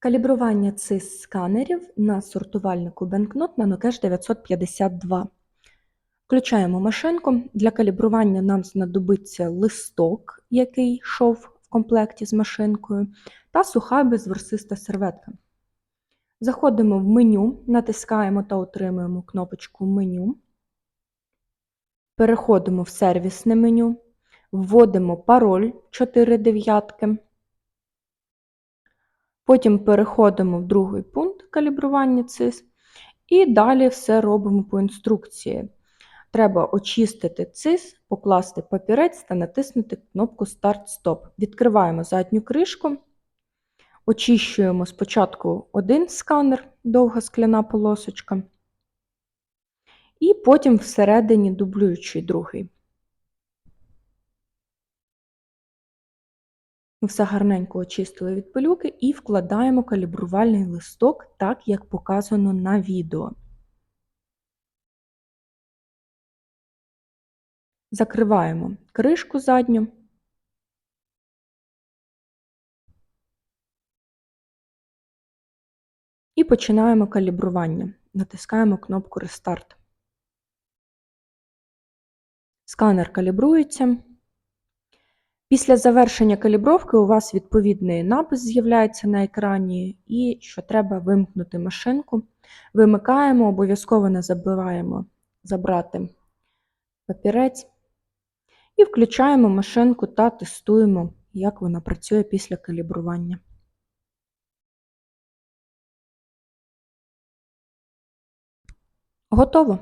Калібрування цис сканерів на сортувальнику банкнот NanoCash 952. Включаємо машинку. Для калібрування нам знадобиться листок, який йшов в комплекті з машинкою, та суха безворсиста серветка. Заходимо в меню, натискаємо та отримуємо кнопочку Меню. Переходимо в сервісне меню, вводимо пароль 4 дев'ятки. Потім переходимо в другий пункт калібрування цис і далі все робимо по інструкції. Треба очистити цис, покласти папірець та натиснути кнопку Старт-Стоп. Відкриваємо задню кришку, очищуємо спочатку один сканер, довга скляна полосочка, і потім всередині дублюючий другий. Ми все гарненько очистили від пилюки і вкладаємо калібрувальний листок так, як показано на відео. Закриваємо кришку задню. І починаємо калібрування. Натискаємо кнопку Рестарт. Сканер калібрується. Після завершення калібровки у вас відповідний напис з'являється на екрані, і що треба вимкнути машинку. Вимикаємо, обов'язково не забуваємо забрати папірець. І включаємо машинку та тестуємо, як вона працює після калібрування. Готово!